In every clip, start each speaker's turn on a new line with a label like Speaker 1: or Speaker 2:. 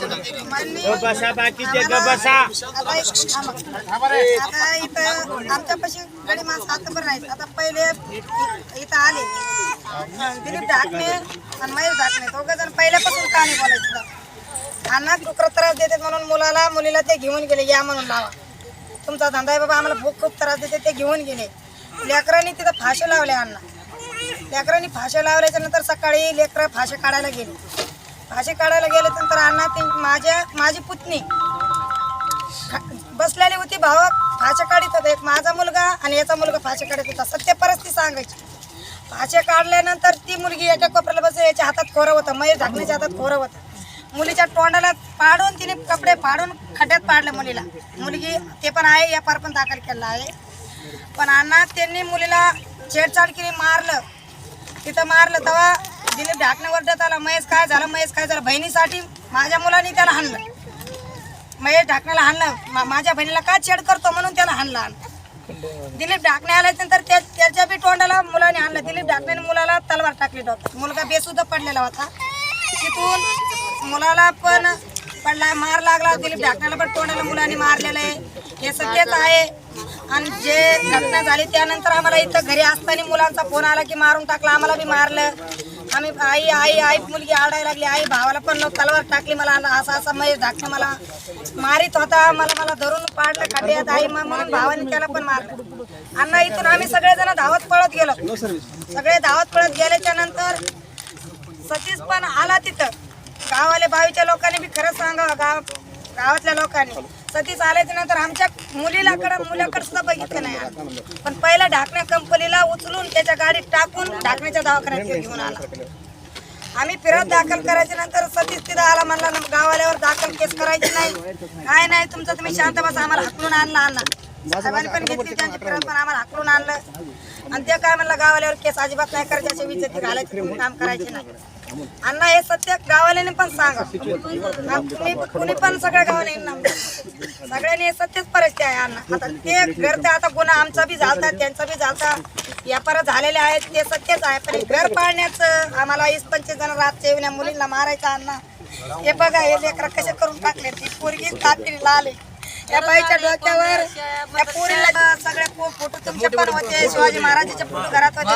Speaker 1: बसा बाकीचे ग बसा
Speaker 2: आता इथं आमच्यापाशी गडी माणसं आता पण राहायचं आता पहिले इथं आले अं, दिलीप ढाकणे आणि महेश ढाकणे दोघं जण पहिल्यापासून कहाणी बोलायचं अण्णा डुकर त्रास देतात म्हणून मुलाला मुलीला ते घेऊन गेले. या म्हणून लावा तुमचा धंदा आहे बाबा आम्हाला भूक खूप त्रास देते ते घेऊन गेले. लेकरांनी तिथं फाशे लावले अण्णा. लेकरांनी फाशी लावल्याच्या नंतर सकाळी लेकरं फाशे काढायला गेले. फाशी काढायला गेले तर अण्णा ते माझ्या माझी पुतणी. बसलेली होती भाव फाशे काढीत होता. एक माझा मुलगा आणि याचा मुलगा फाशे काढत होता. सत्य परिस्थिती सांगायची. फाशे काढल्यानंतर ती मुलगी याच्या कोपऱ्याला बसली. याच्या हातात खोरं होतं. मयूर झाकण्याच्या हातात खोरं होतं. मुलीच्या तोंडाला पाडून तिने कपडे पाडून खड्ड्यात पाडले मुलीला. मुलगी ते पण आहे या पार पण दाखल केलेला आहे. पण अण्णा त्यांनी मुलीला छेडछाड केली मारलं. तिथं मारलं तेव्हा दिलीप ढाकण्यावर देत आला महेश काय झालं महेश काय झालं? बहिणीसाठी माझ्या मुलांनी त्याला हाणलं. महेश ढाकण्याला हाणलं. मा- माझ्या बहिणीला का छेड करतो म्हणून त्याला हाणला दिलीप ढाकणे आल्यानंतर त्या त्याच्या बी तोंडाला मुलाने हाणलं. दिलीप ढाकण्याने मुलाला तलवार टाकली डॉक्टर मुलगा बेसुद्धा पडलेला होता. तिथून मुलाला पण पडला मार लागला. दिलीप ढाकण्याला पण तोंडाला मुलाने मारलेलं आहे. हे सत्यच आहे. आणि जे घटना झाली त्यानंतर आम्हाला इथं घरी असताना मुलांचा फोन आला की मारून टाकला. आम्हाला बी मारलं. आम्ही आई आई आई मुलगी आडायला लागली. आई भावाला पण तलवार टाकली मला. असा असा महेश ढाकणे मला. मारित होता. मला मला धरून पाडलं खांद्यात. आई मग म्हणून भावाने त्याला पण मारलं. अण्णा इथून आम्ही सगळेजण धावत पळत गेलो. सगळे धावत पळत गेल्याच्यानंतर सतीश पण आला तिथं. गावाले बावीच्या लोकांनी बी खरंच सांगावं. गाव गावातल्या लोकांनी. सती आल्याच्यानंतर आमच्या मुलीलाकडे मुलाकडे सुद्धा बघितलं नाही पण पहिला ढाकण्या कंपनीला उचलून त्याच्या गाडीत टाकून ढाकण्याच्या दवाखान्यात घेऊन आला. आम्ही फिरत दाखल करायच्या नंतर सतीश तिथं आला म्हणला गावाल्यावर दाखल केस करायची नाही. काय नाही तुमचं तुम्ही शांत बस आम्हाला हकलून आणला आणला. साहेबांनी पण घेतली त्यांची फिरत पण आम्हाला हकलून आणलं. आणि ते काय म्हणलं गावाल्यावर केस अजिबात नाही करायची अशी विजती घालायची काम करायचे नाही. अण्णा हे सत्य गावाल्याने पण सांगा. तुम्ही कुणी पण सगळ्या गावाने सगळ्यांनी हे सत्यच परिस्थिती आहे अण्णा. आता ते घरचं आता गुन्हा आमचा बी झालता त्यांचा बी झालता. व्यापार झालेले आहेत ते सत्यच आहे. पण घर पाळण्याचं आम्हाला वीस पंचवीस जण रातच्या येऊन मुलींना मारायचं अण्णा. हे बघा हे लेकरं कसे करून टाकले ती पोरगी तापीने लाले या बाईच्या डोक्यावर त्या पोरीला सगळे फोटो तुमचे पण होते शिवाजी महाराजांचे फोटो घरात होते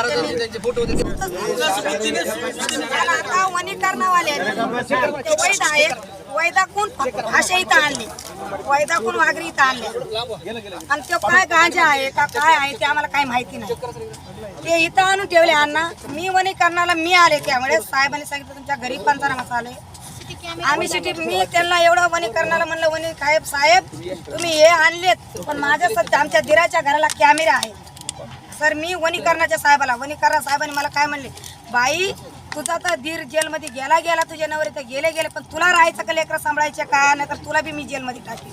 Speaker 2: आता वनीकरणावाले. ते वैद आहेत. वैदाकून अशा इथं आणले. वैदाकून वाघरी इथं आणले. आणि तो काय गांजा आहे का काय आहे ते आम्हाला काही माहिती नाही. ते इथं आणून ठेवले अण्णा. मी वनीकरणाला मी आले त्यामुळे साहेबांनी सांगितलं तुमच्या घरी पंचनामा चालू आहे. आम्ही सिटी मी त्यांना एवढं वनीकरणाला म्हणलं वनी साहेब साहेब तुम्ही हे आणलेत पण माझ्या सध्या आमच्या दिराच्या घराला कॅमेरा आहे. सर मी वनीकरणाच्या साहेबाला वनीकरण साहेबांनी मला काय म्हणले? बाई तुझा तर धीर जेलमध्ये गेला गेला तुझ्या नवरे तर गेले गेले पण तुला राहायचं का लेकरं सांभाळायचे का? नाही तर तुला बी मी जेलमध्ये टाकली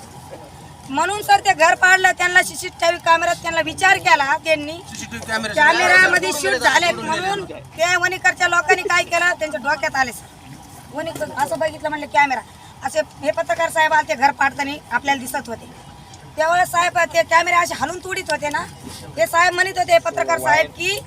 Speaker 2: म्हणून सर ते घर पाडलं त्यांना सीसीटीव्ही कॅमेऱ्यात त्यांना विचार केला त्यांनी. कॅमेऱ्यामध्ये शूट झाले म्हणून त्या वणीकरच्या लोकांनी काय केलं? त्यांच्या डोक्यात आले सर. कोणी असं बघितलं म्हणलं कॅमेरा असे हे पत्रकार साहेब आले ते घर पाडताना आपल्याला दिसत होते. त्यावेळेस साहेब ते कॅमेरे असे हलून तोडीत होते ना. ते साहेब म्हणत होते पत्रकार साहेब की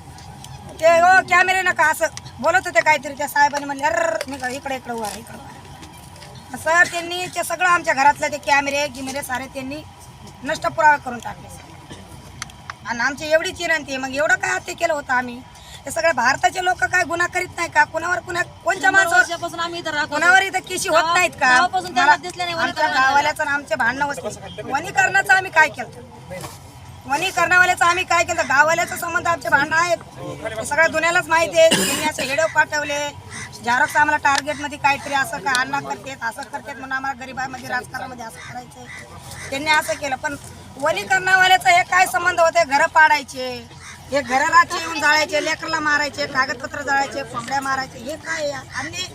Speaker 2: ते हो कॅमेरे नका असं. बोलत होते काहीतरी त्या साहेबांनी म्हणले अर निघा इकडे इकडं उभा इकडं सर त्यांनी ते सगळं आमच्या घरातलं ते कॅमेरे गिमेरे सारे त्यांनी नष्ट पुरावा करून टाकले. आणि आमची एवढीच विनंती आहे मग एवढं काय हत्या केलं होतं आम्ही? हे सगळे भारताचे लोक काय गुन्हा करीत नाही का? कुणावर कुणा कोणच्या माणसावर
Speaker 3: वर्षापासून आम्ही इथं राहतो
Speaker 2: कुणावर इथं किशी होत नाहीत का?
Speaker 3: गावापासून त्यांना
Speaker 2: मला-
Speaker 3: दिसलं नाही
Speaker 2: आमच्या गावाल्याचं आणि आमचे भांडणं होते वनीकरणाचं आम्ही काय केलं? वनीकरणावाल्याचं आम्ही काय केलं? गावाल्याचा संबंध आमचे भांडणं आहेत. हे सगळ्या दुनियालाच माहिती आहे. त्यांनी असे पाठवले. झेरॉक्स आम्हाला टार्गेटमध्ये काहीतरी असं का अण्णा करतेत असं करतेत म्हणून आम्हाला गरिबामध्ये राजकारणामध्ये असं करायचं त्यांनी असं केलं. पण वनीकरणावाल्याचं हे काय संबंध होते? घरं पाडायचे. हे घरं येऊन जाळायचे लेकरला मारायचे कागदपत्र जाळायचे कोंबड्या मारायचे हे काय अन्य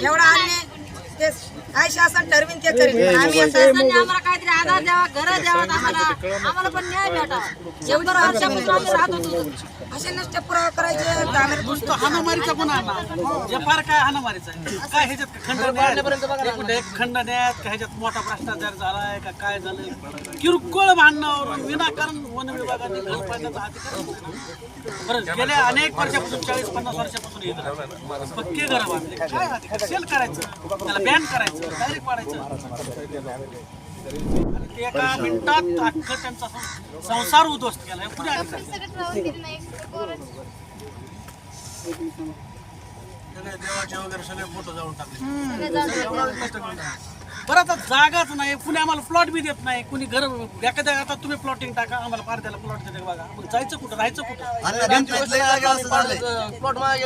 Speaker 2: एवढा अन्य ते काय शासन ठरवीन ते करेल आम्ही
Speaker 3: शासनाने आम्हाला काहीतरी आधार द्यावा घर द्यावा आम्हाला आम्हाला पण न्याय भेटावा शंभर वर्षापासून आम्ही राहत होतो
Speaker 2: असे नसते पुरावा करायचे आम्ही
Speaker 4: तो हाणामारीचा गुन्हा आणला जे फार काय हाणामारीचा आहे काय ह्याच्यात खंड एक खंड न्यायात का ह्याच्यात मोठा भ्रष्टाचार झालाय का काय झालंय किरकोळ भांडणावर विनाकारण वन विभागाने घर पाडण्याचा अधिकार नाही ना. बरं गेल्या अनेक वर्षापासून चाळीस पन्नास वर्षापासून इथं. पक्के घर बांधले. काय सेल करायचं. त्याला बॅन करायचं. डायरेक्ट वाढायचं आणि ते एका मिनिटात अख्खं त्यांचा संसार उद्ध्वस्त केला पुढे देवाचे वगैरे सगळे फोटो जाऊन टाकले. बरं आता जागाच नाही. कुणी आम्हाला प्लॉट बी देत नाही. कुणी घर एखाद्या आता तुम्ही प्लॉटिंग टाका. आम्हाला फार त्याला प्लॉट देते बघा? मग जायचं कुठं? राहायचं कुठं?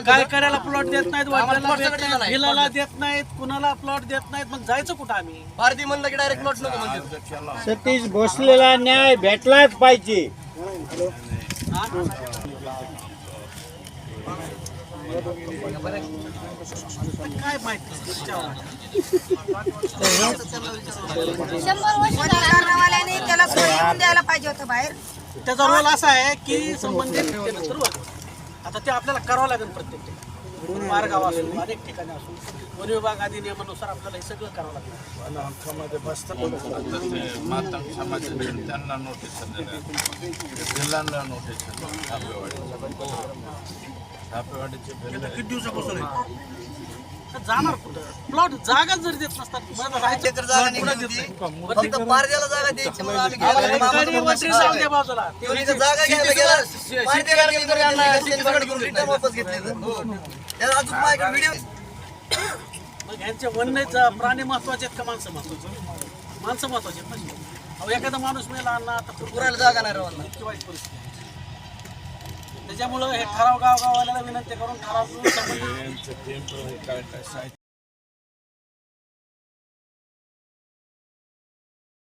Speaker 4: काय करायला प्लॉट देत नाहीत? वाढवायला देत नाहीत हिलाला देत नाहीत कुणाला प्लॉट देत नाहीत? मग जायचं कुठं आम्ही?
Speaker 5: पारधी म्हणलं की डायरेक्ट प्लॉट नको म्हणजे
Speaker 1: सतीश भोसलेला न्याय भेटलाच पाहिजे.
Speaker 4: काय माहिती
Speaker 2: त्याला द्यायला पाहिजे होतं बाहेर.
Speaker 4: त्याचा रोल असा आहे की संबंधित. आता ते आपल्याला करावं लागेल प्रत्येक मार्गाव असो अनेक ठिकाणी असो वन विभाग अधिनियमानुसार आपल्याला हे सगळं करावं लागेल.
Speaker 6: माता समाजाचे त्यांना नोटीस जिल्ह्यांना नोटीस
Speaker 4: किती दिवसापासून जाणार कुठं? प्लॉट जागा जर देत नसतात.
Speaker 5: हो.
Speaker 4: मग ह्यांचे वन्य प्राणी महत्त्वाचे आहेत का माणसं महत्त्वाचे? माणसं महत्त्वाचे आहेत ना. अहो एखादा माणूस मेला ना तर
Speaker 5: पुरायला जागा नाही राहणार.
Speaker 4: इतकी वाईट परिस्थिती त्याच्यामुळं हे ठराव गावगावाला विनंती करून ठराव